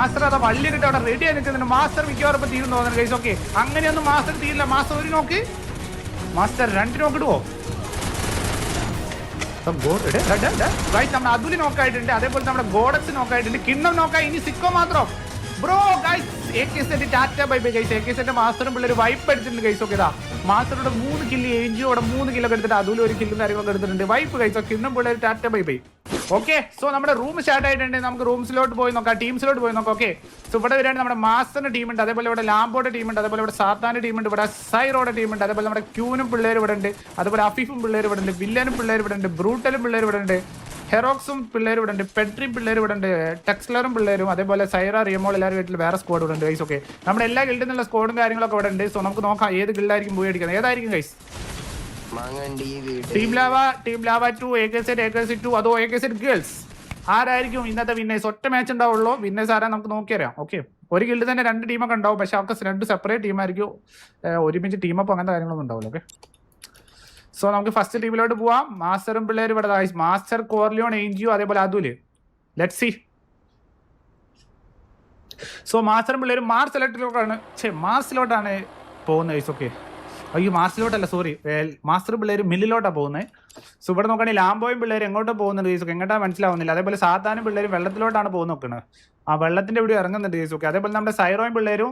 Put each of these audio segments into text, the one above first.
Master അതാ വള്ളി കിട്ടി അവിടെ റെഡി ആയി നിൽക്കുന്നുണ്ട്. മാസ്റ്റർ മിക്കവാറും ഇപ്പൊ തീരുന്നു തോന്നുന്നു ഗൈസ് ഓക്കെ അങ്ങനെയൊന്നും മാസ്റ്റർ തീരില്ല. മാസ്റ്റർ ഒരു നോക്ക് മാസ്റ്റർ രണ്ട് നോക്കിടുവോ ഗൈസ് അതുലി നോക്കായിട്ടുണ്ട് അതേപോലെ നമ്മുടെ ഗോഡക്സ് നോക്കായിട്ടുണ്ട് കിണ്ണം നോക്കായി ഇനി സിക്കോ മാത്രം. Bro guys A K set tata bye bye A K set മാസ്റ്ററും പിള്ളേർ വൈപ്പ് എടുത്തിട്ടുണ്ട് ഗൈസ് ഒക്കെ ഇതാ. മാസ്റ്ററുടെ മൂന്ന് കില്ല് ഏഞ്ചിയോടെ മൂന്ന് കിലോ എടുത്തിട്ട് അതുലും ഒരു കില്ലും കാര്യങ്ങളൊക്കെ എടുത്തിട്ടുണ്ട്. വൈപ്പ് ഗൈസ് കിണ്ണം പിള്ളേർ tata bye bye okay so നമ്മുടെ റൂം സ്റ്റാർട്ട് ആയിട്ടുണ്ട്. നമുക്ക് റൂംസിലോട്ട് പോയി നോക്കാം. ടീംസിലോട്ട് പോയി നോക്കാം. ഓക്കെ സോ ഇവിടെ വരാണ് നമ്മുടെ മാസ്റ്ററിന്റെ ടീമുണ്ട് അതേപോലെ ഇവിടെ ലാംബോയുടെ ടീമുണ്ട് അതേപോലെ ഇവിടെ സാത്താന്റെ ടീമുണ്ട് ഇവിടെ സൈറോയുടെ ടീമുണ്ട് അതേപോലെ നമ്മുടെ ക്യൂനും പിള്ളേർ ഇവിടെ ഉണ്ട്. അതുപോലെ അഫീഫും പിള്ളേർ ഇവിടെ ഉണ്ട്. വില്ലനും പിള്ളേർ ഇവിടെ ഉണ്ട്. ബ്രൂട്ടലും പിള്ളേർ ഇവിടെ ഉണ്ട്. ഹെറോക്സും പിള്ളേർ ഇവിടെ ഉണ്ട് പെട്രി പിള്ളേർ ഇവിടെ ഉണ്ട് ടെക്സ്ലറും പിള്ളേരും അതേപോലെ സൈറ റിയമോൾ എല്ലാവരും വീട്ടിൽ വേറെ സ്ക്വാഡ് ഇവിടെ ഉണ്ട് ഗൈസ് ഓക്കെ നമ്മുടെ എല്ലാ ഗിൽഡിൽ നിന്നുള്ള സ്ക്വാഡും കാര്യങ്ങളൊക്കെ ഇവിടെ ഉണ്ട്. സോ നമുക്ക് നോക്കാം ഏത് ഗിൽഡായിരിക്കും പോയി അടിക്കുന്നത്. ഏതായിരിക്കും guys team lava team lava two A K set A K set two അതോ എ കെ സെറ്റ് ഗേൾസ് ആരായിരിക്കും ഇന്നത്തെ വിന്നേഴ്സ് ഒറ്റ മാച്ച് ഉണ്ടാവുള്ളൂ. വിന്നേഴ്സ് ആരാ നമുക്ക് നോക്കിയറിയാം ഓക്കെ ഒരു ഗിൽഡ് തന്നെ രണ്ട് ടീമൊക്കെ ഉണ്ടാവും. പക്ഷെ അവർക്ക് രണ്ട് സെപ്പറേറ്റ് ടീമായിരിക്കും ഒരുമിച്ച് ടീമപ്പ് അങ്ങനത്തെ കാര്യങ്ങളൊന്നും ഉണ്ടാവില്ല. ഓക്കെ സോ നമുക്ക് ഫസ്റ്റ് ടീമിലോട്ട് പോവാം. മാസ്റ്ററും പിള്ളേരും ഇവിടെ. മാസ്റ്റർ കോർലിയോൺ ഏഞ്ചിയോ അതേപോലെ അതുൽ. ലെറ്റ് സി സോ മാസ്റ്ററും പിള്ളേരും മാർച്ച് ഇലക്ട്രിലോട്ടാണ് ഛേ മാർച്ചിലോട്ടാണ് പോകുന്നത് ഗൈസ് ഓക്കെ അയ്യോ മാർസിലോട്ടല്ല സോറി മാസ്റ്റർ പിള്ളേരും മില്ലിലോട്ടാണ് പോകുന്നത്. സോ ഇവിടെ നോക്കുകയാണെങ്കിൽ ലാംബോയും പിള്ളേർ എങ്ങോട്ടും പോകുന്നുണ്ട് ഗൈസ് ഓക്കെ എങ്ങോട്ടാ മനസ്സിലാവുന്നില്ല. അതേപോലെ സാധാരണ പിള്ളേരും വെള്ളത്തിലോട്ടാണ് പോകുന്നത് നോക്കുന്നത് ആ വെള്ളത്തിന്റെ ഇവിടെ ഇറങ്ങുന്നുണ്ട് ഗൈസ് ഓക്കെ അതേപോലെ നമ്മുടെ സൈറോയും പിള്ളേരും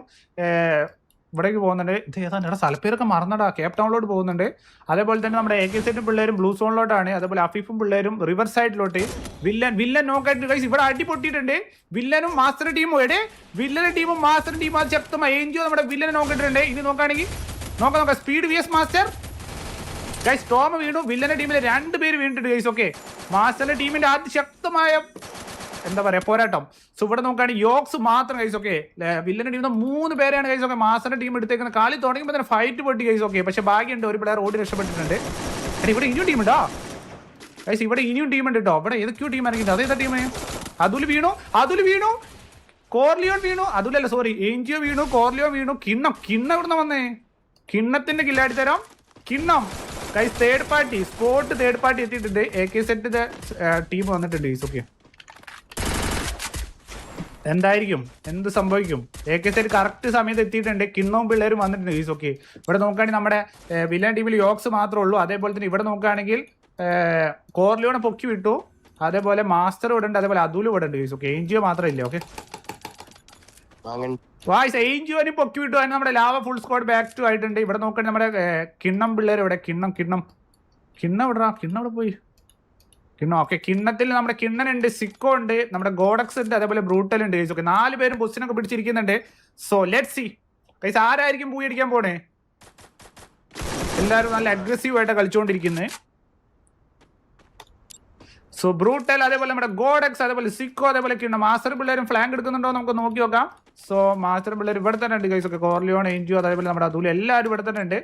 ഇവിടേക്ക് പോകുന്നുണ്ട്. ഇത് ഏതാണ് ഇവിടെ സ്ഥലപ്പേരൊക്കെ മറന്നടാ. കേപ്പ് ടൗണിലോട്ട് പോകുന്നുണ്ട്. അതേപോലെ തന്നെ നമ്മുടെ എ കെ സെറ്റും പിള്ളേരും ബ്ലൂ സോണിലോട്ടാണ് അതേപോലെ അഫീഫും പിള്ളേരും റിവർ സൈഡിലോട്ട് വില്ലൻ വില്ലൻ നോക്കായിട്ട് ഗൈസ് ഇവിടെ അടിപൊട്ടിയിട്ടുണ്ട്. വില്ലനും മാസ്റ്റർ ടീമും എവിടെ വില്ലന്റെ ടീമും മാസ്റ്റർ ടീമും അത് ശക്തമായി എൻജിയോ നമ്മുടെ വില്ലനെ നോക്കിയിട്ടുണ്ട് ഇനി നോക്കുകയാണെങ്കിൽ നോക്ക നോക്ക. Speed V S master guys ടോമ വീണു. വില്ലന്റെ ടീമിലെ രണ്ട് പേര് വീണിട്ടുണ്ട് ഗൈസ് ഓക്കെ മാസ്റ്ററിന്റെ ടീമിന്റെ അതിശക്തമായ എന്താ പറയാ പോരാട്ടം. സോ ഇവിടെ നോക്കുകയാണെങ്കിൽ യോക്സ് മാത്രം കൈസ് ഓക്കെ വില്ലന്റെ ടീമിൽ മൂന്ന് പേരെയാണ് കൈസ് ഓക്കെ മാസ്റ്ററിന്റെ ടീം എടുത്തേക്കുന്നത്. കാളി തുടങ്ങുമ്പോൾ തന്നെ ഫൈറ്റ് പൊട്ടി കൈസ് ഓക്കെ പക്ഷെ ഭാഗ്യമുണ്ട് ഒരു പ്ലെയർ ഓടി രക്ഷപ്പെട്ടിട്ടുണ്ട്. ഇവിടെ ഇനിയും ടീം ഉണ്ടോ? കൈസ് ഇവിടെ ഇനിയും ടീം ഉണ്ട് കേട്ടോ ഇവിടെ ഏതൊക്കെയോ ടീം ഇറങ്ങിയിട്ട് അതേതാ ടീം അതുൽ വീണു? അതുൽ വീണു? കോർലിയോൺ വീണു? അതുലല്ല സോറി ഏഞ്ചിയോ വീണു കോർലിയോ വീണു. കിണ്ണം കിണ്ണം എവിടുന്ന വന്നേ? കിണ്ണത്തിന്റെ കില്ലാടി തരാം കിണ്ണം. Guys third party spot third party എത്തിയിട്ടുണ്ട്. എ കെ സെറ്റ് ടീം വന്നിട്ടുണ്ട് ഗൈസ് ഓക്കെ എന്തായിരിക്കും? എന്ത് സംഭവിക്കും? എ കെ സൈഡ് കറക്റ്റ് സമയത്ത് എത്തിയിട്ടുണ്ട്. കിണ്ണവും പിള്ളേരും വന്നിട്ടുണ്ട്. ഈസ് ഓക്കെ ഇവിടെ നോക്കുകയാണെങ്കിൽ നമ്മുടെ വില്ലൻ ടീമിൽ യോക്സ് മാത്രമേ ഉള്ളൂ. അതേപോലെ തന്നെ ഇവിടെ നോക്കുകയാണെങ്കിൽ കോർലിയോടെ പൊക്കി വിട്ടു. അതേപോലെ മാസ്റ്റർ ഇവിടെ ഉണ്ട്. അതേപോലെ അതുലും ഇവിടെ ഉണ്ട്. ഈസ് ഓക്കെ എൻജിഒ മാത്രമേ ഓക്കെ വായിസ് ഏഞ്ചിയോനെ പൊക്കി വിട്ടു. അതിന് നമ്മുടെ lava full squad back to ആയിട്ടുണ്ട്. ഇവിടെ നോക്കുകയാണെങ്കിൽ നമ്മുടെ കിണ്ണം പിള്ളേർ ഇവിടെ. കിണ്ണം കിണ്ണം. കിണ്ണം ഇവിടെ കിണ്ണം ഇവിടെ പോയി? കിണ്ണം. ഓക്കെ കിണ്ണത്തിൽ നമ്മുടെ കിണ്ണനുണ്ട് സിക്കോ ഉണ്ട് നമ്മുടെ ഗോഡക്സ് ഉണ്ട് അതേപോലെ ബ്രൂട്ടൽ ഉണ്ട് ഓക്കെ നാല് പേരും പൊസിഷനൊക്കെ പിടിച്ചിരിക്കുന്നുണ്ട്. സോ ലെറ്റ് സി കൈസ് ആരായിരിക്കും പൂയി അടിക്കാൻ പോണേ? എല്ലാവരും നല്ല അഗ്രസീവ് ആയിട്ട് കളിച്ചുകൊണ്ടിരിക്കുന്നത് സോ ബ്രൂട്ടൽ അതേപോലെ നമ്മുടെ ഗോഡക്സ് അതേപോലെ സിക്കോ അതേപോലെ കിണ്ണം. മാസ്റ്റർ പിള്ളേരും ഫ്ലാങ്ക് എടുക്കുന്നുണ്ടോ നമുക്ക് നോക്കി നോക്കാം. സോ മാസ്റ്റർ പിള്ളേർ ഇവിടെ തന്നെ ഉണ്ട് കൈസ് ഒക്കെ കോർലിയോൺ എൻജിയോ അതേപോലെ നമ്മുടെ അതുല എല്ലാവരും ഇവിടെ തന്നെ ഉണ്ട്.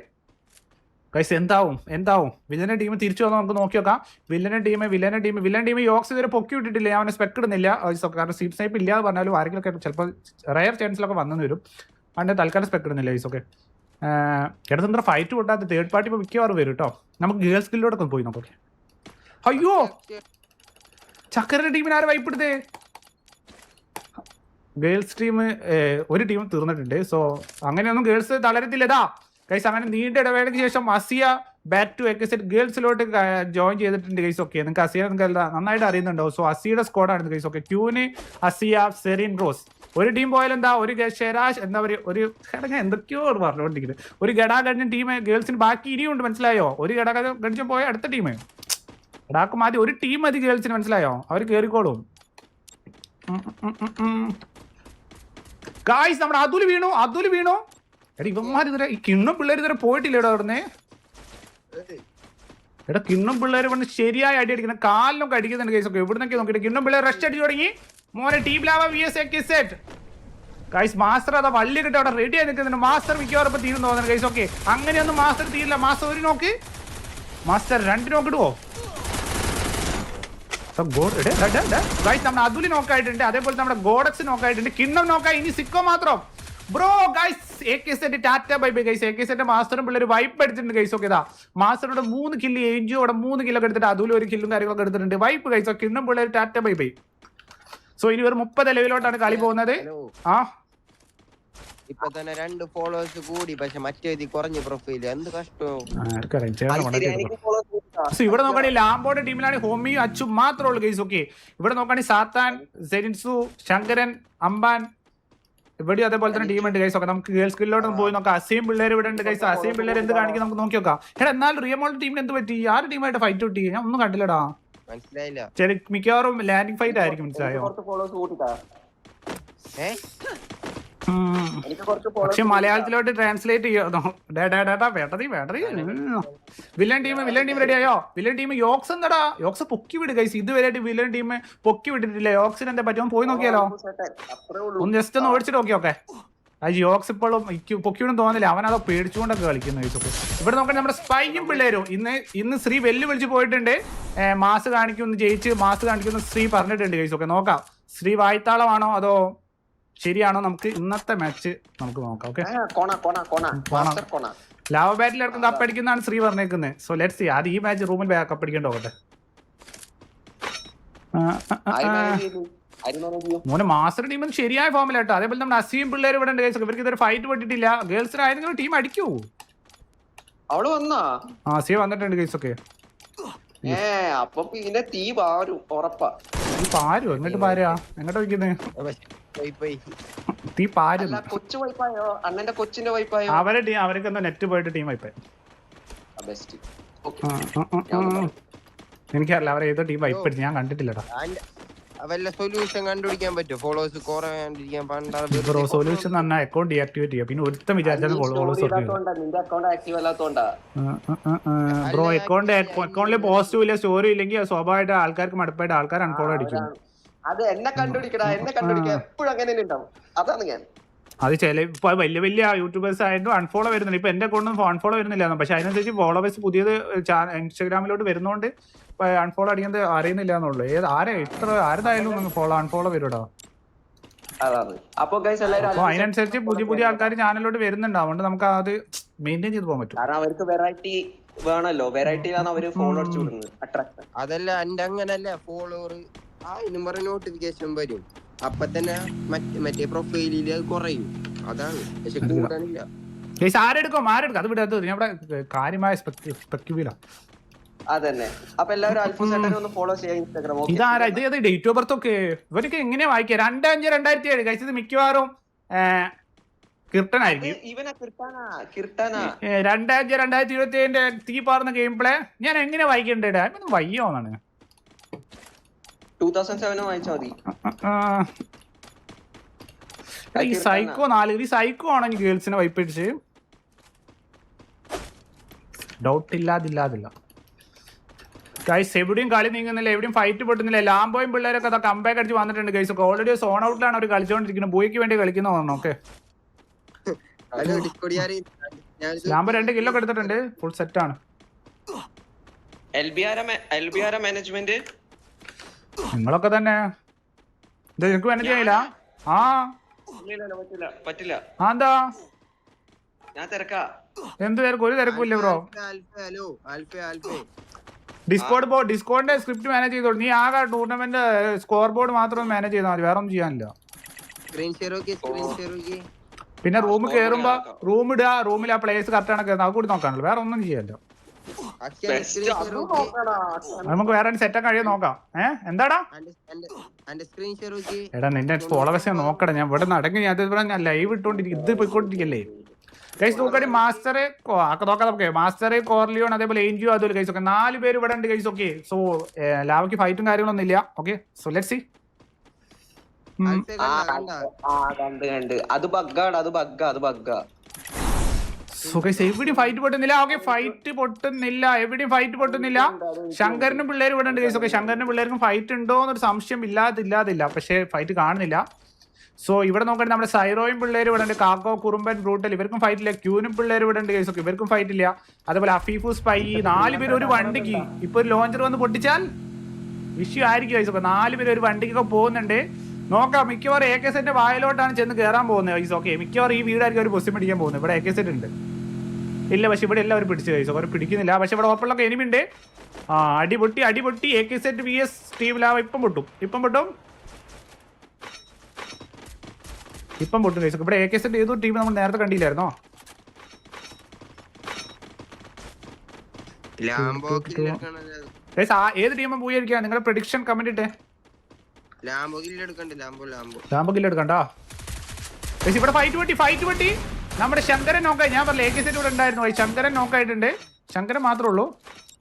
കൈസ് എന്താവും? എന്താവും? വില്ലന്റെ ടീം തിരിച്ചു വന്ന്? നമുക്ക് നോക്കി നോക്കാം വില്ലന്റെ ടീം വില്ലന്റെ ടീം വില്ലൻ ടീം യോക്സ് ഇതുവരെ പൊക്കി വിട്ടിട്ടില്ല. അവനെ സ്പെക്ക് ഇടുന്നില്ല. കാരണം സീപ്പ് സൈപ്പ് ഇല്ല എന്ന് പറഞ്ഞാലും ആരെങ്കിലും ഒക്കെ ചിലപ്പോൾ റയർ ചാൻസിലൊക്കെ വന്നു വരും. അതിന്റെ തൽക്കാലം സ്പെക്ക് ഇടുന്നില്ല ഓക്കെ കിടത്തന്ത്ര ഫൈറ്റ് കൂട്ടാത്ത തേർഡ് പാർട്ടി ഇപ്പോൾ മിക്കവാറും വരും കേട്ടോ നമുക്ക് ഗേൾസ് സ്കില്ലോടൊക്കെ പോയി നോക്കാം അയ്യോ! ചക്കരയുടെ ടീമിന് ആരെ വൈപ്പെടുത്തേ ഗേൾസ് ടീം ഒരു ടീം തീർന്നിട്ടുണ്ട്. സോ അങ്ങനെയൊന്നും ഗേൾസ് തളരത്തില്ലതാ ഗൈസ് അങ്ങനെ നീണ്ട ഇടവേളയ്ക്ക് ശേഷം Asiya back to A K set ഗേൾസിലോട്ട് join ചെയ്തിട്ടുണ്ട് ഗൈസ് ഓക്കെ നിങ്ങൾക്ക് അസിയ നിങ്ങൾക്ക് നന്നായിട്ട് അറിയുന്നുണ്ടോ സോ അസിയുടെ സ്കോഡാണ് guys okay queen Asiya serene rose. ഒരു ടീം പോയാലും എന്താ? ഒരു ഷെരാഷ് എന്താ പറയുക? ഒരു ഘടക എന്തൊക്കെയോ പറഞ്ഞുകൊണ്ടിരിക്കുന്നത് ഒരു ഗഡാഗഡിന് ടീം ഗേൾസിന് ബാക്കി ഇനിയുണ്ട് മനസ്സിലായോ? ഒരു ഗഡാഗഡിച്ച് പോയ അടുത്ത ടീം എടാക്കും ആദ്യം ഒരു ടീം മതി ഗേൾസിന് മനസ്സിലായോ? അവർ കയറിക്കോളും ഗായ്സ് നമ്മുടെ അതുൽ വീണു അതുൽ വീണു. എടാ ഇവന്മാർ ഇതുവരെ ഈ കിണ്ണം പിള്ളേർ ഇതുവരെ പോയിട്ടില്ല ഇവിടെ അവിടുന്ന്? എടാ കിണ്ണം പിള്ളേർ വന്ന് ശരിയായി അടി അടിക്കണം കാലിനൊക്കെ അടിക്കുന്നുണ്ട് കേസ് ഒക്കെ എവിടുന്നൊക്കെ നോക്കിയിട്ട്? കിണ്ണം പിള്ളേർ റഷ് അടിച്ചു തുടങ്ങി. മോനെ team lava V S A K set guys master അതാ വള്ളി കിട്ടി അവിടെ റെഡി ആയി നിൽക്കുന്നുണ്ട്. മാസ്റ്റർ മിക്കവാറും ഇപ്പൊ തീരുന്നു തോന്നുന്നു കൈസ്. ഓക്കെ അങ്ങനെയൊന്നും മാസ്റ്റർ തീരില്ല. മാസ്റ്റർ ഒരു നോക്ക്. മാസ്റ്റർ രണ്ട് നോക്കിടുവോ ഗൈസ് നമ്മുടെ അതുലി നോക്കായിട്ടുണ്ട് അതേപോലെ നമ്മുടെ ഗോഡക്സ് നോക്കായിട്ടുണ്ട് കിണ്ണം നോക്കാം ഇനി സിക്കോ മാത്രം. Bro guys A K set tata bye bye guys A K set മാസ്റ്ററും പിള്ളേർ വൈപ്പ് എടുത്തിട്ടുണ്ട് ഗൈസ് ഒക്കെ ഇതാ. മാസ്റ്ററുടെ മൂന്ന് കില്ല് ഏഞ്ചിയോടെ മൂന്ന് കില്ലൊക്കെ എടുത്തിട്ട് അതുപോലെ ഒരു കില്ലും കാര്യങ്ങളൊക്കെ എടുത്തിട്ടുണ്ട്. വൈപ്പ് ഗൈസ് കിണ്ണം പിള്ളേർ ടാറ്റ ബൈ ബൈ സോ ഇനി ഒരു മുപ്പത് ലെവലോട്ടാണ് കളി പോകുന്നത്. ആ? ഇപ്പൊ തന്നെ രണ്ട് ഫോളോവേഴ്സ് കൂടി പക്ഷെ മറ്റേതി കുറഞ്ഞു പ്രൊഫൈൽ എന്ത് കഷ്ടവും ഇവിടെ നോക്കുകയാണെങ്കിൽ ലാംബോയുടെ ടീമിലാണ് ഹോമിയും അച്ചു മാത്രമേ ഉള്ളൂ ഗൈസ് ഓക്കെ ഇവിടെ നോക്കുകയാണെങ്കിൽ സാത്താൻ സെരിൻസു ശങ്കരൻ അമ്പാൻ ഇവിടെയും അതേപോലെ തന്നെ ടീം ഉണ്ട് കൈസ് ഒക്കെ നമുക്ക് ഗേൾസ് കില്ലോട്ട് പോയി നോക്കാം. അസീം പിള്ളേർ ഇവിടെ ഉണ്ട് കൈസ് അസീം പിള്ളേർ എന്ത് കാണിക്കും നമുക്ക് നോക്കി നോക്കാം. എടാ എന്നാൽ റിയമോൾ ടീമിന് എന്ത് പറ്റി? ആര് ടീമായിട്ട് ഫൈറ്റ് കിട്ടി? ഞാൻ ഒന്നും കണ്ടില്ലടാ. മനസ്സിലായില്ല. ചെറിയ മിക്കവാറും ലാൻഡിംഗ് ഫൈറ്റ് ആയിരിക്കും മനസ്സിലായോ? പക്ഷെ. മലയാളത്തിലോട്ട് ട്രാൻസ്ലേറ്റ് ചെയ്യോ? വേട്ടതി വേട്ടതി villain team villain team ready ആയോ? വില്ലൻ ടീം യോക്സ് എന്താടാ? യോക്സ് പൊക്കി വിട് ഗൈസ് ഇതുവരെയായിട്ട് വില്ലൻ ടീം പൊക്കി വിട്ടിട്ടില്ല. യോക്സിന് എന്താ പറ്റും പോയി നോക്കിയാലോ. ഒന്ന് ജസ്റ്റ് ഒന്ന് ഓടിച്ചിട്ട് നോക്കി ഓക്കെ ആ യോക്സ് ഇപ്പോഴും പൊക്കിയൊന്നും തോന്നില്ല അവൻ അതോ പേടിച്ചുകൊണ്ടൊക്കെ കളിക്കുന്നു ചോദിച്ചപ്പോൾ ഇവിടെ നോക്കാൻ നമ്മുടെ സ്പൈക്കും പിള്ളേരും. ഇന്ന് ഇന്ന് ശ്രീ വെല്ലുവിളിച്ച് പോയിട്ടുണ്ട്. മാസ് കാണിക്കുന്നു ജയിച്ച് മാസ് കാണിക്കുന്നു ശ്രീ പറഞ്ഞിട്ടുണ്ട് ചോദിച്ചൊക്കെ നോക്കാം. ശ്രീ വായ്ത്താളമാണോ അതോ ശരിയാണോ നമുക്ക് ഇന്നത്തെ മാച്ച് നമുക്ക് നോക്കാം ഓക്കെ ആ, കോണ, കോണ, കോണ. കോണ. ലാവ ബാറ്റിൽ ഇറക്കും കപ്പടിക്കുന്നതാണ് ശ്രീ പറഞ്ഞേക്കുന്നത് സോ ലെറ്റ് സി അത് ഈ മാച്ച് റൂമിൽ കപ്പടിക്കേണ്ട നോക്കട്ടെ manage ചെയ്യും? മോനെ മാസ്റ്റർ ടീം ശരിയായ ഫോമിലാട്ടോ അതേപോലെ നമ്മുടെ അസീം പിള്ളേർ ഇവിടെ ഉണ്ട്. ഇവർക്ക് ഇതൊരു ഫൈറ്റ് പെട്ടിട്ടില്ല ഗേൾസിന് ആരെങ്കിലും ടീം അടിക്കൂ. അവൾ വന്നാ? ആ അസീം വന്നിട്ടുണ്ട് ഗേസ് ഒക്കെ. അപ്പൊ പിന്നെ തീ പാരും ഉറപ്പാ. ഈ പാരു? എങ്ങോട്ട് പാരാ? എങ്ങോട്ട് പോയി തീ കൊച്ചു വൈപ്പായോ അണ്ണന്റെ കൊച്ചിന്റെ വൈപ്പായോ അവരെ ടീം അവർക്ക് എന്താ നെറ്റ് പോയിട്ട് ടീം ആയിപ്പോ ബെസ്റ്റ് എനിക്കറിയില്ല അവരെ ഏതോ ടീം വൈപ്പടിച്ച് ഞാൻ കണ്ടിട്ടില്ലടാ. വല്ല സൊല്യൂഷൻ കണ്ടുപിടിക്കാൻ പറ്റും ഫോളോവേഴ്സ് ബ്രോ സൊല്യൂഷൻ എന്ന് പറഞ്ഞാൽ അക്കൗണ്ട് ഡീആക്ടിവേറ്റ് പിന്നെ ഒരുത്തം വിചാരിച്ചാൽ ഫോളോവേഴ്സ് നിന്റെ അക്കൗണ്ട് ആക്റ്റീവ് അല്ലാത്തോണ്ടാ? ബ്രോ അക്കൗണ്ട് അക്കൗണ്ടിൽ ഇല്ല സ്റ്റോറി ഇല്ലെങ്കിൽ സ്വാഭാവികമായിട്ട് ആൾക്കാർക്ക് മടുപ്പായിട്ട് ആൾക്കാർ അൺഫോളോ അടിക്കും. അത് എന്നെ കണ്ടുപിടിക്കടാ എന്നെ കണ്ടുപിടിക്കാൻ എപ്പോഴും അങ്ങനെ തന്നെ ഉണ്ടാവും. അതാണ് ഞാൻ. അത് ചില ഇപ്പൊ വലിയ വലിയ യൂട്യൂബേഴ്സ് ആയിട്ടും അൺഫോളോ വരുന്നില്ല. ഇപ്പൊ എന്റെ അക്കൗണ്ടിൽ അൺഫോളോ വരുന്നില്ല പക്ഷെ അതിനനുസരിച്ച് ഫോളോവേഴ്സ് പുതിയത് ഇൻസ്റ്റാഗ്രാമിലോട്ട് വരുന്നോണ്ട് അൺഫോളോ അടിക്കുന്നത് അറിയുന്നില്ല എന്നുള്ളൂ. ഏത് ആരെ ഇത്ര ആരതായാലും ഫോളോ അൺഫോളോ വരൂടാ. അതാണ്. അപ്പൊ അതിനനുസരിച്ച് പുതിയ പുതിയ ആൾക്കാർ ചാനലിലോട്ട് വരുന്നുണ്ട്. അതുകൊണ്ട് നമുക്ക് അത് മെയിന്റെയിൻ ചെയ്ത് പോകാൻ പറ്റും. കാരണം അവർക്ക് വെറൈറ്റി വേണല്ലോ വെറൈറ്റിയിലാണ് അവർ ഫോളോ അടിച്ചു വിടുന്നത്. അതല്ല എന്റെ അങ്ങനല്ല. ഫോളോവർ ആ നമ്പർ നോട്ടിഫിക്കേഷൻ വരും. അപ്പൊ തന്നെ മറ്റേ മറ്റേ പ്രൊഫൈലിൽ അത് കുറയും. അതാണ്. പക്ഷെ കൂടാനില്ല. കേസ് ആരെടുക്കും ആരെടുക്കും അത് വിടാത്തത് ഞാൻ ഇവിടെ കാര്യമായ സ്പെക്യുല അതന്നെ. അപ്പൊ എല്ലാവരും അൽഫോസേട്ടനെ ഒന്ന് ഫോളോ ചെയ്യാം ഇൻസ്റ്റാഗ്രാം ഇതാരാ? ഇത് ഏത് ഡേറ്റ് ഓഫ് ബർത്ത് ഒക്കെ? ഇവർക്ക് എങ്ങനെയാ വായിക്കുക രണ്ട് അഞ്ച് രണ്ടായിരത്തി ഏഴ്. കഴിച്ചത് മിക്കവാറും കിർട്ടൺ ആയിരിക്കും ഇവനാ കിർട്ടാനാ കിർട്ടാനാ ഏ, രണ്ടായിരത്തി രണ്ടായിരത്തി ഇരുപത്തി ഏഴിന്റെ തീ പാർന്ന ഗെയിം പ്ലേ ഞാൻ എങ്ങനെ വായിക്കണ്ടേ വയ്യോന്നാണ് ടൂ തൗസൻഡ് സെവനോ വായിച്ചാ മതി. ഈ സൈക്കോ നാല് ഈ സൈക്കോ ആണെങ്കിൽ ഗേൾസിനെ വൈപ്പിടിച്ച് ഡൗട്ട് ഇല്ലാതില്ലാതില്ല. ഗൈസ് എവിടെയും കളി നീങ്ങുന്നില്ല എവിടെയും ഫൈറ്റ് പൊട്ടുന്നില്ല. ലാംബോയും പിള്ളേരൊക്കെ അതാ കമ്പാക്ക് അടിച്ച് വന്നിട്ടുണ്ട് ഗൈസ് ഒക്കെ ഓൾറെഡി സോൺ ഔട്ടിലാണ് അവർ കളിച്ചുകൊണ്ടിരിക്കുന്നത് ബോയ്ക്ക് വേണ്ടി കളിക്കുന്ന തോന്നുന്നു ഓക്കെ ലാംബോ രണ്ട് കിലോ ഒക്കെ എടുത്തിട്ടുണ്ട്. ഫുൾ സെറ്റ് ആണ്. L B R L B R management നിങ്ങളൊക്കെ തന്നെ. ഇത് നിനക്ക് മാനേജ് ചെയ്യില്ല ആ. പറ്റില്ല പറ്റില്ല. ആ എന്താ? ഞാൻ തിരക്കാ. എന്ത് തിരക്കും? ഒരു തിരക്കും bro. Alpha hello. Alpha alpha. Discord പോ ഡിസ്കോഡിന്റെ സ്ക്രിപ്റ്റ് മാനേജ് ചെയ്തോളൂ. നീ ആകെ ടൂർണമെന്റ് സ്കോർ ബോർഡ് മാത്രം മാനേജ് ചെയ്താൽ മതി. വേറെ ഒന്നും ചെയ്യാനില്ല. പിന്നെ റൂം കേറുമ്പോ റൂം ഇടുക റൂമിൽ ആ പ്ലേസ് കറക്റ്റ് ആണ് കയറുന്നത് അത് കൂടി നോക്കാനല്ലോ വേറെ ഒന്നും ചെയ്യാനില്ല. നമുക്ക് വേറെ സെറ്റ് കഴിയാൻ നോക്കാം. ഏ? എന്താടാ? എടാ നിന്റെ ഫോളോവേഴ്സ് നോക്കടാ. ഞാൻ ഇവിടെ നടങ്ങി ഞാൻ ഇത് ഞാൻ ലൈവ് ഇട്ടോണ്ടിരിക്കും ഇത് പോയിക്കൊണ്ടിരിക്കല്ലേ? കൈസ് നോക്കണി മാസ്റ്റർ ഒക്കെ നോക്കാം നമുക്ക്. മാസ്റ്ററെ കോർലിയോൺ അതേപോലെ എൻജിയോ അതുപോലെ കൈസ് ഒക്കെ. നാല് പേര് ഇവിടെ ഉണ്ട് കൈസ് ഓക്കെ സോ ലാവയ്ക്ക് ഫൈറ്റും കാര്യങ്ങളൊന്നും ഇല്ല ഓക്കെ സോ ലെറ്റ് സി അത് ബഗ്ഗാണ് അത് ബഗ്ഗാ അത് ബഗ്ഗാ എവിടെയും ഫൈറ്റ് പൊട്ടുന്നില്ല. ഓക്കെ ഫൈറ്റ് പൊട്ടുന്നില്ല. എവിടെയും ഫൈറ്റ് പൊട്ടുന്നില്ല. ശങ്കരനും പിള്ളേരും ഇവിടെ ഉണ്ട് ഗൈസ് ഓക്കെ ശങ്കരനും പിള്ളേർക്കും ഫൈറ്റ് ഉണ്ടോ എന്നൊരു സംശയം ഇല്ലാതില്ലാതില്ല പക്ഷേ ഫൈറ്റ് കാണുന്നില്ല. സോ ഇവിടെ നോക്കട്ടെ നമ്മുടെ സൈറോയും പിള്ളേരും ഇവിടെ ഉണ്ട്. കാക്കോ കുറുമ്പൻ ബ്രൂട്ടൽ ഇവർക്കും ഫൈറ്റ് ഇല്ല. ക്യൂനും പിള്ളേരും ഇവിടെ ഉണ്ട് ഗൈസ് ഓക്കെ ഇവർക്കും ഫൈറ്റ് ഇല്ല. അതേപോലെ അഫീഫു സ്പൈ നാല് പേര് ഒരു വണ്ടിക്ക് ഇപ്പൊ ഒരു ലോഞ്ചർ വന്ന് പൊട്ടിച്ചാൽ വിഷയം ആയിരിക്കും ഗൈസ് ഓക്കെ നാല് പേര് ഒരു വണ്ടിക്കൊക്കെ പോകുന്നുണ്ട്. നോക്കാം മിക്കവാറും എ കെ സെറ്റിന്റെ വായിലോട്ടാണ് ചെന്ന് കയറാൻ പോകുന്നത് ഗൈസ് ഓക്കെ മിക്കവാറും ഈ വീടായിരിക്കും ഒരു പൊസിഷൻ പിടിക്കാൻ പോകുന്നത്. ഇവിടെ എ കെ സെറ്റ് ഉണ്ട്. ഇല്ല പക്ഷെ ഇവിടെ എല്ലാവരും പിടിച്ചു കഴിച്ചു അവർ പിടിക്കുന്നില്ല. പക്ഷെ ഇവിടെ ഓപ്പണിലൊക്കെ എനിമി ഉണ്ട് ആ അടിപൊട്ടി അടിപൊട്ടി അടി പൊട്ടി. A K set V S team lava ഇപ്പം പൊട്ടും. ഇപ്പം പൊട്ടും. ഇപ്പം പൊട്ടും കഴിച്ചു ഇവിടെ എ കെ സെറ്റ് ഏതോ ടീം നമ്മൾ നേരത്തെ കണ്ടില്ലായിരുന്നോ? ലാംബോ ഏത് ടീമും പോയി ഇരിക്കുക നിങ്ങളുടെ പ്രഡിക്ഷൻ കമന്റ് ഇട്ടേ. ലാംബോ കില്ലെടുക്കണ്ട ലാംബോ ലാംബോ ലാമ്പ് കില്ല് എടുക്കണ്ടോ? ഗൈസ് ഇവിടെ ഫൈറ്റ് പൊട്ടി ഫൈറ്റ് വെട്ടി. നമ്മുടെ ശങ്കരൻ നോക്കായി ഞാൻ പറഞ്ഞില്ല എ കെ സെറ്റ് ഇവിടെ ഉണ്ടായിരുന്നു. ശങ്കരൻ നോക്കായിട്ടുണ്ട്. ശങ്കരൻ മാത്രമേ ഉള്ളൂ.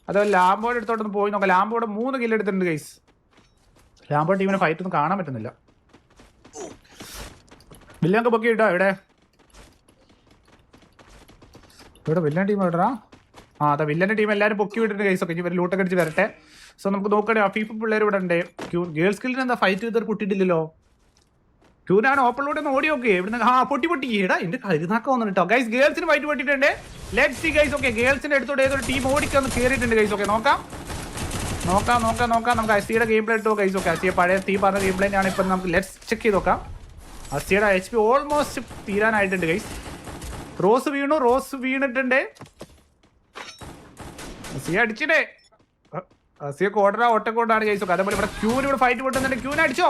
അതോ ലാംബോയുടെ അടുത്തോട്ടൊന്ന് പോയി നോക്കാം. ലാംബോയുടെ മൂന്ന് കില്ല് എടുത്തിട്ടുണ്ട് ഗൈസ് ലാംബോ ടീമിനെ ഫൈറ്റ് ഒന്നും കാണാൻ പറ്റുന്നില്ല. വില്ലങ്ക പൊക്കി ഇട്ടോ ഇവിടെ. ഇവിടെ വില്ലൻ ടീം എവിടെടാ? ആ അതെ വില്ലന്റെ ടീം എല്ലാവരും പൊക്കി വിട്ടിട്ട് ഗൈസ് ഒക്കെ. ഇനി ഇവർ ലൂട്ടൊക്കെ അടിച്ച് വരട്ടെ. സോ നമുക്ക് നോക്കണേ അഫീഫ് പിള്ളേർ ഇവിടെ ഉണ്ട്. ഗേൾസ് കില്ലിന് എന്താ ഫൈറ്റ് ചെയ്തൊരു പൊട്ടിയിട്ടില്ലല്ലോ ക്യൂനാണ് ഓപ്പണിലൂടെ ഓടി നോക്കി ഇവിടുന്ന് ആ പൊട്ടി പൊട്ടി. എടാ എന്റെ കരുതാക്ക വന്നിട്ടോ ഗൈസ് ഗേൾസിന് വൈറ്റ് പൊട്ടിയിട്ടുണ്ട് ലെറ്റ് സി ഗൈസ് ഓക്കെ ഗേൾസിന്റെ അടുത്തോട്ട് ഏതൊരു ടീം ഓടിക്കൊന്ന് കയറിയിട്ടുണ്ട് ഗൈസ് ഓക്കെ നോക്കാം. നോക്കാം നോക്കാം നോക്കാം. നമുക്ക് അസിയുടെ ഗെയിം പ്ലേ ഇട്ടോ ഗൈസ് ഓക്കെ അസിയെ പഴയ തീ പറഞ്ഞ ഗെയിം പ്ലേ ആണ് ഇപ്പം നമുക്ക് ലെറ്റ്സ് ചെക്ക് ചെയ്ത് നോക്കാം. അസിയുടെ എച്ച് പി ഓൾമോസ്റ്റ് തീരാനായിട്ടുണ്ട് ഗൈസ് റോസ് വീണു റോസ് വീണിട്ടുണ്ട്. അസിയ അടിച്ചിട്ടേ. അസിയ കോട്ടറ ഒട്ടക്കോട്ടാണ് ഗൈസ് ഓക്കെ അതേപോലെ ഇവിടെ ക്യൂന് ഇവിടെ ഫൈറ്റ് പൊട്ടുന്നുണ്ട്. ക്യൂന് അടിച്ചോ?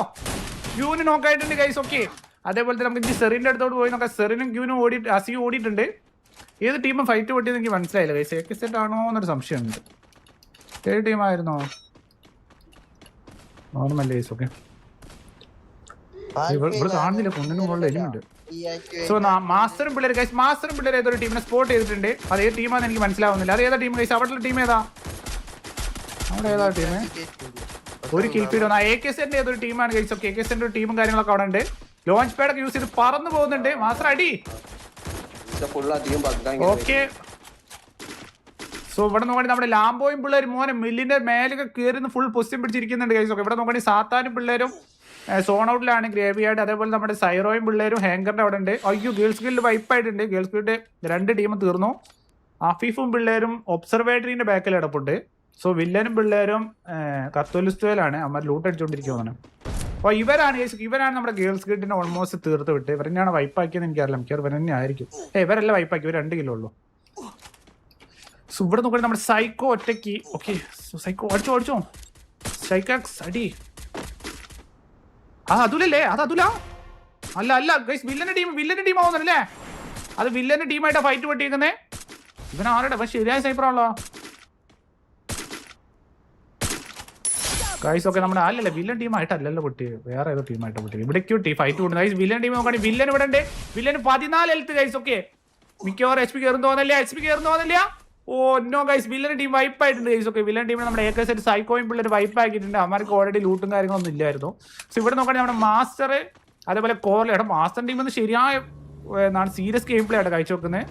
ക്യൂന് നോക്കായിട്ടുണ്ട് ഗൈസ് ഓക്കെ അതേപോലെ തന്നെ നമുക്ക് ഇനി സെറിന്റെ അടുത്തോട്ട് പോയി നോക്കാം. സെറിനും ക്യൂനും ഓടി അസിയും ഓടിയിട്ടുണ്ട്. ഏത് ടീമും ഫൈറ്റ് പൊട്ടിയത് എനിക്ക് മനസ്സിലായില്ല ഗൈസ് എ സെറ്റ് ആണോ എന്നൊരു സംശയമുണ്ട്. ഏത് ടീമായിരുന്നോ നോർമൽ ഗൈസ് ഓക്കെ ഇവിടെ കാണുന്നില്ല കുന്നിന് മുകളിൽ സോ മാസ്റ്ററും പിള്ളേർ ഗൈസ് മാസ്റ്ററും പിള്ളേർ ഏതൊരു ടീമിനെ സ്പോട്ട് ചെയ്തിട്ടുണ്ട്? അത് ഏത് ടീമാണെന്ന് എനിക്ക് മനസ്സിലാവുന്നില്ല. അത് ഏതാ ടീം ഗൈസ് അവിടെ ടീം ഏതാ? അവിടെ ഏതാ ടീം ഒരു കിൽ ഫീഡ് വന്ന എ കെ സെന്റെ ഏതൊരു ടീമാണ് കഴിച്ചോ കെ കെ സെന്റെ ടീമും കാര്യങ്ങളൊക്കെ അവിടെ ഉണ്ട്. ലോഞ്ച് പാഡ് ഒക്കെ യൂസ് ചെയ്ത് പറന്നു പോകുന്നുണ്ട്. മാസ്റ്റർ അടി. ഓക്കെ സോ ഇവിടെ നോക്കണി നമ്മുടെ ലാംബോയും പിള്ളേരും മോനെ മില്ലിന്റെ മേലൊക്കെ കയറി ഫുൾ പൊസിഷൻ പിടിച്ചിരിക്കുന്നുണ്ട് കഴിച്ചോ ഇവിടെ നോക്കണി സാത്താനും പിള്ളേരും സോൺ ഔട്ടിലാണ് ഗ്രേവി ആയിട്ട് അതേപോലെ നമ്മുടെ സൈറോയും പിള്ളേരും ഹാങ്കറിന്റെ അവിടെ ഉണ്ട്. അയ്യോ ഗേൾസ് ഗിൽഡ് വൈപ്പായിട്ടുണ്ട് ഗേൾസ് ഗിൽഡ് രണ്ട് ടീമും തീർന്നു. അഫീഫും പിള്ളേരും ഒബ്സർവേറ്ററിന്റെ ബാക്കിൽ കിടപ്പുണ്ട്. സോ വില്ലനും പിള്ളേരും കത്തോലിസ്തുവയിലാണ് അമ്മ ലൂട്ട് അടിച്ചുകൊണ്ടിരിക്കുകയാണ് അപ്പോൾ ഇവരാണ് ഇവരാണ് നമ്മുടെ ഗേൾസ് ഗിൽഡിനെ ഓൾമോസ്റ്റ് തീർത്ത് വിട്ട്. ഇവർ തന്നെയാണ് വൈപ്പാക്കിയെന്ന് എനിക്കറിയില്ല. മിക്കവാറും ഇവർ തന്നെ ആയിരിക്കും. ഇവരല്ല വൈപ്പാക്കി ഇവർ രണ്ട് കിലോ ഉള്ളൂ. സോ ഇവിടെ നോക്കി നമ്മുടെ സൈക്കോ ഒറ്റയ്ക്ക്. ഓക്കെ സൈക്കോ അടിച്ചോ അടിച്ചോ. സൈക്കാക്സ് അടി. ആ അതുലല്ലേ? അത് അതുല? അല്ല അല്ല ഗൈസ് വില്ലന്റെ ടീം വില്ലന്റെ ടീം ആവുന്നല്ലേ അത് വില്ലന്റെ ടീമായിട്ടാ ഫൈറ്റ് പൊട്ടിയിരിക്കുന്നേ ഇവൻ പക്ഷെ ശരിയായ സൈപ്പറാണല്ലോ ഗൈസ് ഓക്കെ നമ്മുടെ അല്ലല്ല വില്ലൻ ടീമായിട്ടല്ലല്ലോ പൊട്ടി വേറെ ഏതോ ടീമായിട്ട് പൊട്ടി ഇവിടെ ടീ ഫൈറ്റ് കൂടുന്നു. ഗൈസ് വില്ലൻ ടീം നോക്കുകയാണെങ്കിൽ വില്ലൻ ഇവിടെ ഉണ്ട്. വില്ലൻ പതിനാല് ഹെൽത്ത് ഗൈസ് ഓക്കെ മിക്കവാറും എച്ച് പി കയറുന്നു തോന്നില്ല എച്ച് പി കയറുന്നു തോന്നില്ല ഓ no guys villain team wipe ആയിട്ടുണ്ട് ഗൈസ് ഓക്കെ വില്ലൻ ടീമിന് നമ്മുടെ ഏകദേശം ഒരു സൈക്കോയും പിള്ളേർ വൈപ്പ് ആക്കിയിട്ടുണ്ട്. അവർക്ക് ഓൾറെഡി ലൂട്ടും കാര്യങ്ങളൊന്നും ഇല്ലായിരുന്നു. സോ ഇവിടെ നോക്കണേ നമ്മുടെ മാസ്റ്റർ അതേപോലെ കോർല എടാ മാസ്റ്റർ ടീം ഒന്ന് ശരിയായ എന്താണ് സീരിയസ് ഗെയിം പ്ലേ ആയിട്ട് കഴിച്ചു വെക്കുന്നത്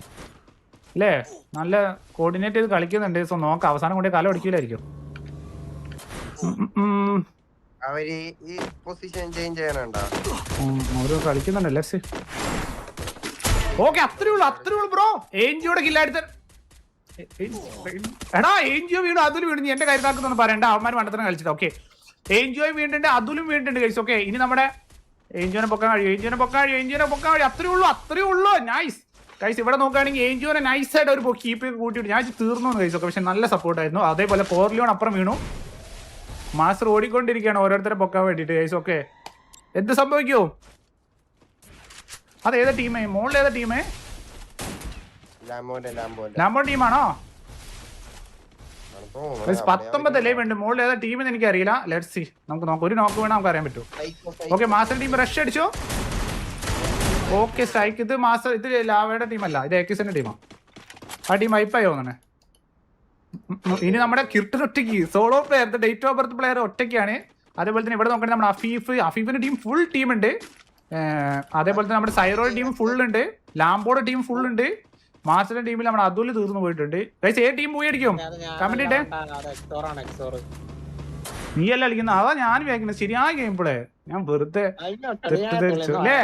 അല്ലേ? നല്ല കോർഡിനേറ്റ് ചെയ്ത് കളിക്കുന്നുണ്ട്. സോ നോക്കാം അവസാനം കൊണ്ടേ കാലം അടിക്കില്ലായിരിക്കും. അവർ ഈ പൊസിഷൻ ചേഞ്ച് ചെയ്യാനുണ്ടോ? അവർ കളിക്കുന്നുണ്ടല്ലേ സി ഓക്കെ അത്രേ ഉള്ളൂ അത്രേ ഉള്ളൂ ബ്രോ ഏഞ്ചിയോടെ കില്ലാടുത്ത എടാ ഏഞ്ചിയോ വീണു അതിൽ വീണു എന്റെ കരുതാക്കുന്നൊന്നും പറയണ്ട. അവന്മാർ മണ്ടത്തരം കളിച്ചത് ഓക്കെ ഏഞ്ചിയോയും വീണിട്ടുണ്ട് അതിലും വീണിട്ടുണ്ട് കഴിച്ചു ഓക്കെ ഇനി നമ്മുടെ ഏഞ്ചിയോനെ പൊക്കാൻ കഴിയും ഏഞ്ചിയോനെ പൊക്കാൻ കഴിയും ഏഞ്ചിയോനെ പൊക്കാൻ കഴിയും. അത്രേ ഉള്ളൂ അത്രേ ഉള്ളൂ. നൈസ് കൈസ് ഇവിടെ നോക്കുകയാണെങ്കിൽ ഏഞ്ചിയോനെ നൈസായിട്ട് ഒരു കീപ്പ് കൂട്ടിയിട്ട് ഞാൻ തീർന്നു കഴിച്ചു ഓക്കെ പക്ഷെ നല്ല സപ്പോർട്ടായിരുന്നു അതേപോലെ പോർലിയോൺ അപ്പുറം വീണു. മാസ്റ്റർ ഓടിക്കൊണ്ടിരിക്കുകയാണ്. ഓരോരുത്തരെ പൊക്കാൻ വേണ്ടിയിട്ട്. ഗൈസ് ഓക്കെ എന്ത് സംഭവിക്കൂ? അത് ഏതാ ടീമേ മോളിൽ ഏതാ ടീമേ ലാംബോ ടീമാണോ പത്തൊമ്പത് അല്ലേ വേണ്ട? മോളിൽ ഏതാ ടീമെന്ന് എനിക്ക് അറിയില്ല ലെറ്റ് സി നമുക്ക് നോക്കാം. ഒരു നോക്ക് വേണം നമുക്ക് അറിയാൻ പറ്റും. ഓക്കെ മാസ്റ്റർ ടീം റഷ് അടിച്ചോ? ഓക്കെ സ്ട്രൈക്ക് ഇത് മാസ്റ്റർ ഇത് ലാവയുടെ ടീമല്ല ഇത് എക്കിസിന്റെ ടീമാണ് ആ. ടീം വൈപ്പായി തോന്നണേ ഇനി നമ്മുടെ കിർട്ടൻ ഒറ്റയ്ക്ക് solo player date of birth player ഒറ്റയ്ക്കാണ് അതേപോലെ തന്നെ ഇവിടെ നോക്കണേ നമ്മുടെ അഫീഫ് അഫീഫിന്റെ ടീം ഫുൾ ടീം ഉണ്ട് അതേപോലെ തന്നെ നമ്മുടെ സൈറോയുടെ ടീം ഫുൾ ഉണ്ട് ലാംബോയുടെ ടീം ഫുൾ ഉണ്ട് മാസ്റ്ററിന്റെ ടീമിൽ നമ്മുടെ അതുൽ തീർന്നു പോയിട്ടുണ്ട് ഏ ടീം പോയി അടിക്കും കമന്റ് ഇട്ടേ നീ അല്ല കളിക്കുന്ന? അതാ ഞാൻ വിചാരിക്കുന്നത് ശരിയായ ഗെയിം പ്ലേ. ഞാൻ വെറുതെ തെറ്റിദ്ധരിച്ചു അല്ലേ?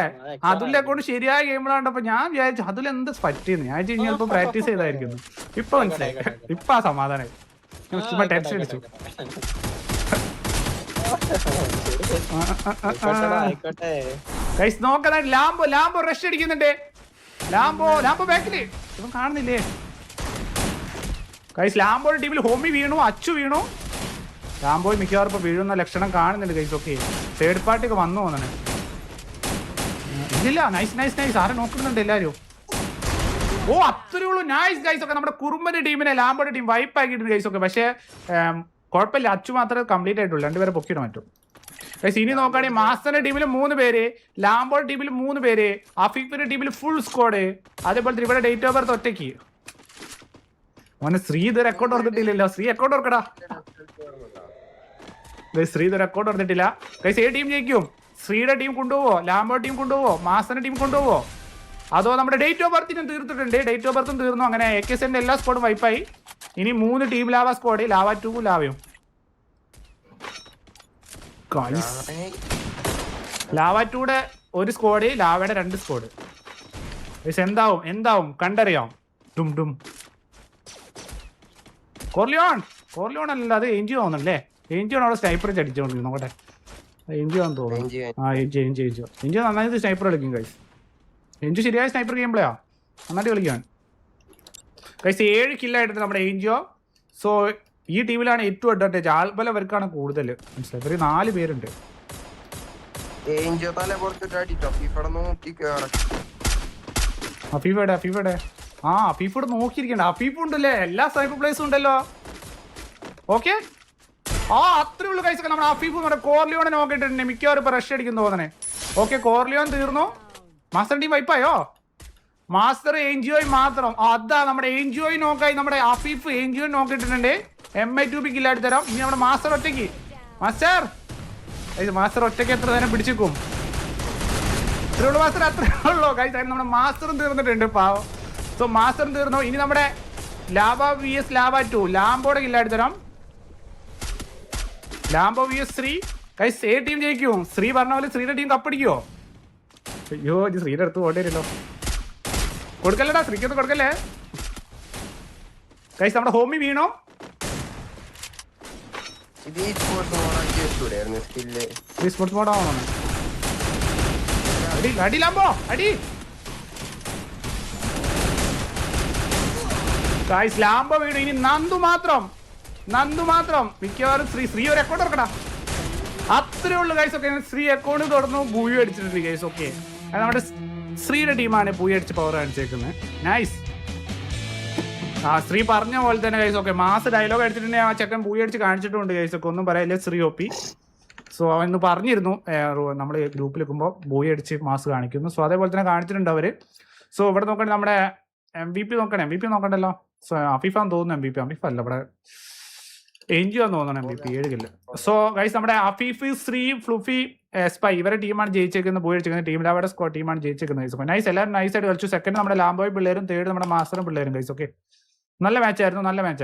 അതിലെ കൊണ്ട് ശരിയായ ഗെയിം പ്ലേ കണ്ടപ്പോ ഞാൻ വിചാരിച്ചു അതിൽ എന്ത് പറ്റിയെന്ന്. ഞാൻ വിചാരിച്ചു ഇപ്പൊ പ്രാക്ടീസ് ചെയ്തായിരിക്കുന്നു. ഇപ്പൊ മനസ്സിലായി. ഇപ്പൊ ആ സമാധാനം ചുമ്മാ ടെൻഷൻ അടിച്ചു. നോക്കാൻ ലാംബോ ലാംബോ റഷ് അടിക്കുന്നുണ്ട്. ലാംബോ ലാംബോ ബാക്കിൽ ഇപ്പം കാണുന്നില്ലേ? കൈസ് ലാംബോ ടീമിൽ ഹോമി വീണു അച്ചു വീണു. ലാംബോയ് മിക്കവാറും ഇപ്പൊ വീഴുന്ന ലക്ഷണം കാണുന്നുണ്ട് കൈസ് ഓക്കെ. തേർഡ് പാർട്ടി ഒക്കെ വന്നു തോന്നണേ. ഇല്ല നൈസ് നൈസ് നൈസ് ആരെ നോക്കുന്നുണ്ട് എല്ലാരും? ഓ അത്രേ ഉള്ളൂ. നൈസ് ഗൈസ് ഒക്കെ നമ്മുടെ കുറുമ്പന്റെ ടീമിനെ ലാമ്പോടെ ടീം വൈപ്പ് ആക്കിയിട്ടുണ്ട് ഗൈസ് ഒക്കെ. പക്ഷേ കുഴപ്പമില്ല. അച്ചു മാത്രമേ കംപ്ലീറ്റ് ആയിട്ടുള്ളൂ. രണ്ടുപേരെ പൊക്കിയിടാൻ പറ്റും. ഗൈസ് ഇനി നോക്കുകയാണെങ്കിൽ മാസ്റ്ററിന്റെ ടീമിൽ മൂന്ന് പേര് ലാംബോയുടെ ടീമിൽ മൂന്ന് പേര് അഫീഫിന്റെ ടീമിൽ ഫുൾ സ്ക്വാഡ് അതേപോലെ തന്നെ ഇവിടെ ഡേറ്റ് ഓഫ് ബർത്ത് ഒറ്റയ്ക്ക്. മോനെ ശ്രീ ഇത് റെക്കോർഡ് ഓർത്തിട്ടില്ലല്ലോ. ശ്രീ റെക്കോർഡ് ഓർക്കടാ. ഗൈസ് ശ്രീ ഇത് റെക്കോർഡ് പറഞ്ഞിട്ടില്ല ഗൈസ് ഏ ടീം ജയിക്കും. ശ്രീയുടെ ടീം കൊണ്ടുപോവോ? ലാംബോ ടീം കൊണ്ടുപോവോ? മാസന്റെ ടീം കൊണ്ടുപോവോ? അതോ നമ്മുടെ ഡേറ്റ് ഓഫ് ബർത്തിനും തീർത്തിട്ടുണ്ട്. ഡേറ്റ് ഓഫ് ബർത്തും തീർന്നു. അങ്ങനെ എ കെ സിന്റെ എല്ലാ സ്ക്വാഡും വൈപ്പായി ഇനി മൂന്ന് team Lava squad Lava two ലാവയും Lava ടൂടെ ഒരു സ്ക്വാഡ് ലാവയുടെ രണ്ട് സ്ക്വാഡ് ഗൈസ് എന്താവും? എന്താവും? കണ്ടറിയാം. ഡും ഡും കോർലിയോൺ കോർലിയോൺ അല്ലല്ലോ അത് എൻജി തോന്നുന്നല്ലേ എൻജിയോൺ അവിടെ സ്നൈപ്പർ അടിച്ചോണ്ടിരിക്കും നോക്കട്ടെ. ആണെന്ന് തോന്നുന്നു. ആ എൻജി എൻജി എൻജി നന്നായിട്ട് സ്നൈപ്പർ കളിക്കും കൈസ് എഞ്ചു ശരിയായ സ്നൈപ്പർ ഗെയിംപ്ലെയാ നന്നായിട്ട് കളിക്കാൻ കൈസ് ഏഴ് കില്ലായിട്ടുണ്ട് നമ്മുടെ എൻജിയോ സോ ഈ ടീമിലാണ് ഏറ്റവും അഡ്വാന്റേജ് ആൾബലം അവർക്കാണ് കൂടുതൽ മനസ്സിലായി? ഇവർ നാല് പേരുണ്ട്. അഫീഫയുടെ അഫീഫയുടെ ആ അഫീഫോട് നോക്കിയിരിക്കണ്ട. അഫീഫ് ഉണ്ടല്ലേ? എല്ലാ സ്നൈപ്പർ പ്ലേസും ഉണ്ടല്ലോ. ഓക്കെ ആ അത്രേ കൈസ് നമ്മുടെ അഫീഫ് നമ്മുടെ കോർലിയോനെ നോക്കിയിട്ടുണ്ട്. മിക്കവാറും ഇപ്പൊ റഷ് അടിക്കുന്നു തോന്നണേ. ഓക്കെ കോർലിയോൻ തീർന്നു. മാസ്റ്റർ ടീം വൈപ്പായോ മാസ്റ്റർ എൻജിഒ മാത്രം. അതാ നമ്മുടെ എൻജിഒ നോക്കായി നമ്മുടെ അഫീഫ് എൻജിഒ നോക്കിയിട്ടുണ്ട്. എം ഐ ടു ബി കില്ലാടി തരാം. ഇനി നമ്മുടെ മാസ്റ്റർ ഒറ്റയ്ക്ക്. മാസ്റ്റർ മാസ്റ്റർ ഒറ്റയ്ക്ക് എത്ര നേരം പിടിച്ചേക്കും? ഇത്രയുള്ള മാസ്റ്റർ അത്രേ ഉള്ളൂ. കൈസ് നമ്മുടെ മാസ്റ്ററും തീർന്നിട്ടുണ്ട്. പാവം. സോ മാസ്റ്ററും തീർന്നു. ഇനി നമ്മുടെ Lambo V S Lambo two ലാംബോടെ കില്ലാടി തരാം. ലാംബോ വി എസ് ശ്രീ കൈസ് ഏ ടീം ജയിക്കും. ശ്രീ പറഞ്ഞ പോലെ ശ്രീയുടെ ടീം കപ്പടിക്കോ അയ്യോ ഇത് ശ്രീയുടെ അടുത്ത് പോകേണ്ടി വരുമല്ലോ കൊടുക്കല്ലേടാ ശ്രീക്കൊന്നും കൊടുക്കല്ലേ? കൈസ് നമ്മുടെ ഹോമി വീണോ. ഇത് സ്പോർട്സ് മോഡാക്കി വെച്ചൂടായിരുന്നു സ്കില്ല് ഈ സ്പോർട്സ് മോഡ് ആവണം അടി അടി ലാംബോ അടി. ഗൈസ് ലാംബോ വീണു. ഇനി നന്ദു മാത്രം. നന്ദു മാത്രം. മിക്കവാറും ശ്രീ ശ്രീ ഒരു അക്കൗണ്ട് തുറക്കടാ. അത്രേ ഉള്ളു ഗൈസ് ഒക്കെ. ശ്രീ അക്കൗണ്ട് തുറന്നു ഭൂവി അടിച്ചിട്ടുണ്ട് ഗൈസ് ഓക്കെ നമ്മുടെ ശ്രീയുടെ ടീമാണ് പൂയി അടിച്ച് പവർ കാണിച്ചേക്കുന്നത്. നൈസ് ആ ശ്രീ പറഞ്ഞ പോലെ തന്നെ ഗൈസ് ഓക്കെ മാസ് ഡയലോഗ് അടിച്ചിട്ടുണ്ടെങ്കിൽ ആ ചെക്കൻ പൂയി അടിച്ച് കാണിച്ചിട്ടുണ്ട് ഗൈസ് ഒക്കെ. ഒന്നും പറയില്ല ശ്രീ ഒപ്പി സോ അവൻ ഇന്ന് പറഞ്ഞിരുന്നു നമ്മൾ ഗ്രൂപ്പിൽ നിൽക്കുമ്പോൾ ബോയി അടിച്ച് മാസ് കാണിക്കുന്നു. സോ അതേപോലെ തന്നെ കാണിച്ചിട്ടുണ്ട് അവർ. സോ ഇവിടെ നോക്കണേ നമ്മുടെ എം വി പി നോക്കണേ. എം വി പി നോക്കണ്ടല്ലോ? സോ അഫീഫാന്ന് തോന്നുന്നു എം വി പി അഫീഫ് അല്ല ഇവിടെ എൻജിയോ തോന്നണം എം ബി പി ഏഴ് കില്ല് സോ ഗൈസ് നമ്മുടെ അഫീഫ് ശ്രീ ഫ്ലുഫി സ്പൈ ഇവരെ ടീമാണ് ജയിച്ചേക്കുന്നത് പോയി വെച്ചിരിക്കുന്നത് ടീമിൽ അവരുടെ സ്കോ ടീമാണ് ജയിച്ചേക്കുന്നത് നൈസ് എല്ലാവരും നൈസ് ആയിട്ട് കളിച്ചു. സെക്കൻഡ് നമ്മുടെ ലാംബോയ് പിള്ളേരും തേർഡ് നമ്മുടെ മാസ്റ്ററും പിള്ളേരും ഗൈസ് ഓക്കെ നല്ല മാച്ചായിരുന്നു നല്ല മാച്ച്